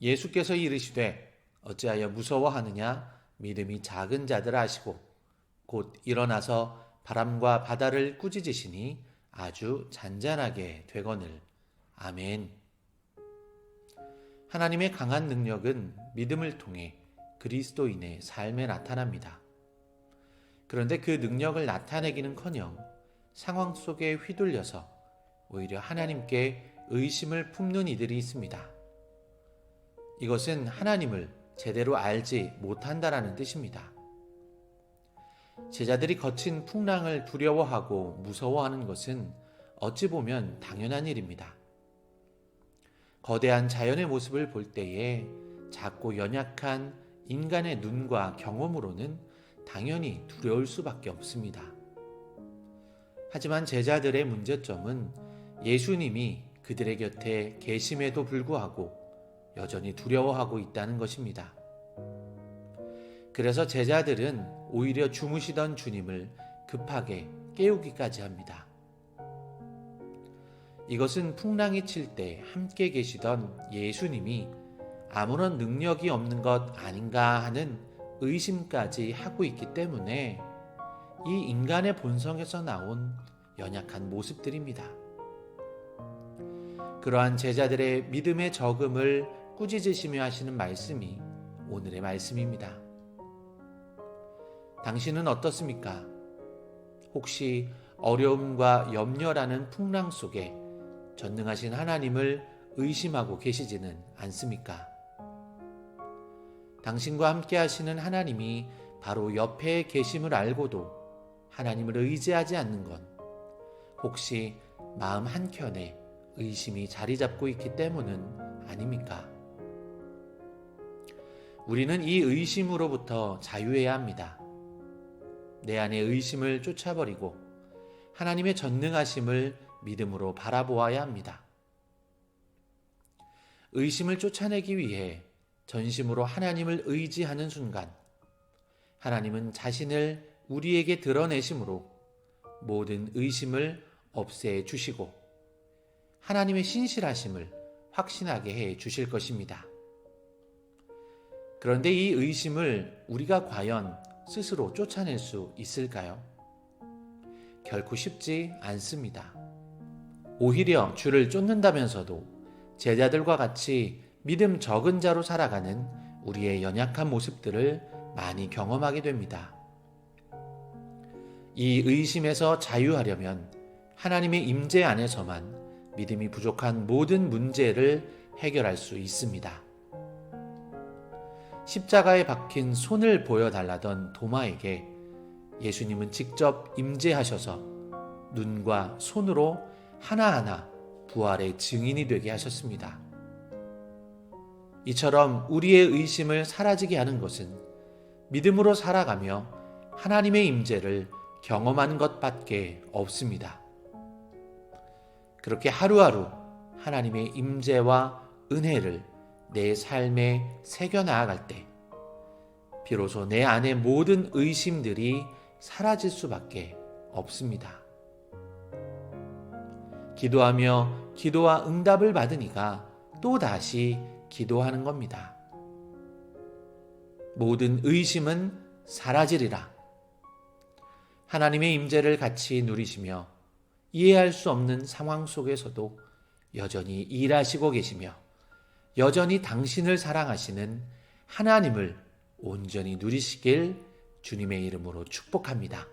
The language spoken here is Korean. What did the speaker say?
예수께서 이르시되 어찌하여 무서워하느냐 믿음이 작은 자들 아시고 곧 일어나서 바람과 바다를 꾸짖으시니 아주 잔잔하게 되거늘 아멘. 하나님의 강한 능력은 믿음을 통해 그리스도인의 삶에 나타납니다. 그런데 그 능력을 나타내기는커녕 상황 속에 휘둘려서 오히려 하나님께 의심을 품는 이들이 있습니다. 이것은 하나님을 제대로 알지 못한다라는 뜻입니다. 제자들이 거친 풍랑을 두려워하고 무서워하는 것은 어찌 보면 당연한 일입니다. 거대한 자연의 모습을 볼 때에 작고 연약한 인간의 눈과 경험으로는 당연히 두려울 수밖에 없습니다. 하지만 제자들의 문제점은 예수님이 그들의 곁에 계심에도 불구하고 여전히 두려워하고 있다는 것입니다. 그래서 제자들은 오히려 주무시던 주님을 급하게 깨우기까지 합니다. 이것은 풍랑이 칠 때 함께 계시던 예수님이 아무런 능력이 없는 것 아닌가 하는 의심까지 하고 있기 때문에 이 인간의 본성에서 나온 연약한 모습들입니다. 그러한 제자들의 믿음의 적음을 꾸짖으시며 하시는 말씀이 오늘의 말씀입니다. 당신은 어떻습니까? 혹시 어려움과 염려라는 풍랑 속에 전능하신 하나님을 의심하고 계시지는 않습니까? 당신과 함께 하시는 하나님이 바로 옆에 계심을 알고도 하나님을 의지하지 않는 건 혹시 마음 한켠에 의심이 자리 잡고 있기 때문은 아닙니까? 우리는 이 의심으로부터 자유해야 합니다. 내 안의 의심을 쫓아버리고 하나님의 전능하심을 믿음으로 바라보아야 합니다. 의심을 쫓아내기 위해 전심으로 하나님을 의지하는 순간 하나님은 자신을 우리에게 드러내심으로 모든 의심을 없애 주시고 하나님의 신실하심을 확신하게 해 주실 것입니다. 그런데 이 의심을 우리가 과연 스스로 쫓아낼 수 있을까요? 결코 쉽지 않습니다. 오히려 주를 쫓는다면서도 제자들과 같이 믿음 적은 자로 살아가는 우리의 연약한 모습들을 많이 경험하게 됩니다. 이 의심에서 자유하려면 하나님의 임재 안에서만 믿음이 부족한 모든 문제를 해결할 수 있습니다. 십자가에 박힌 손을 보여달라던 도마에게 예수님은 직접 임재하셔서 눈과 손으로 하나하나 부활의 증인이 되게 하셨습니다. 이처럼 우리의 의심을 사라지게 하는 것은 믿음으로 살아가며 하나님의 임재를 경험하는 것밖에 없습니다. 그렇게 하루하루 하나님의 임재와 은혜를 내 삶에 새겨 나아갈 때 비로소 내 안의 모든 의심들이 사라질 수밖에 없습니다. 기도하며 기도와 응답을 받으니까 또 다시 기도하는 겁니다. 모든 의심은 사라지리라. 하나님의 임재를 같이 누리시며 이해할 수 없는 상황 속에서도 여전히 일하시고 계시며 여전히 당신을 사랑하시는 하나님을 온전히 누리시길 주님의 이름으로 축복합니다.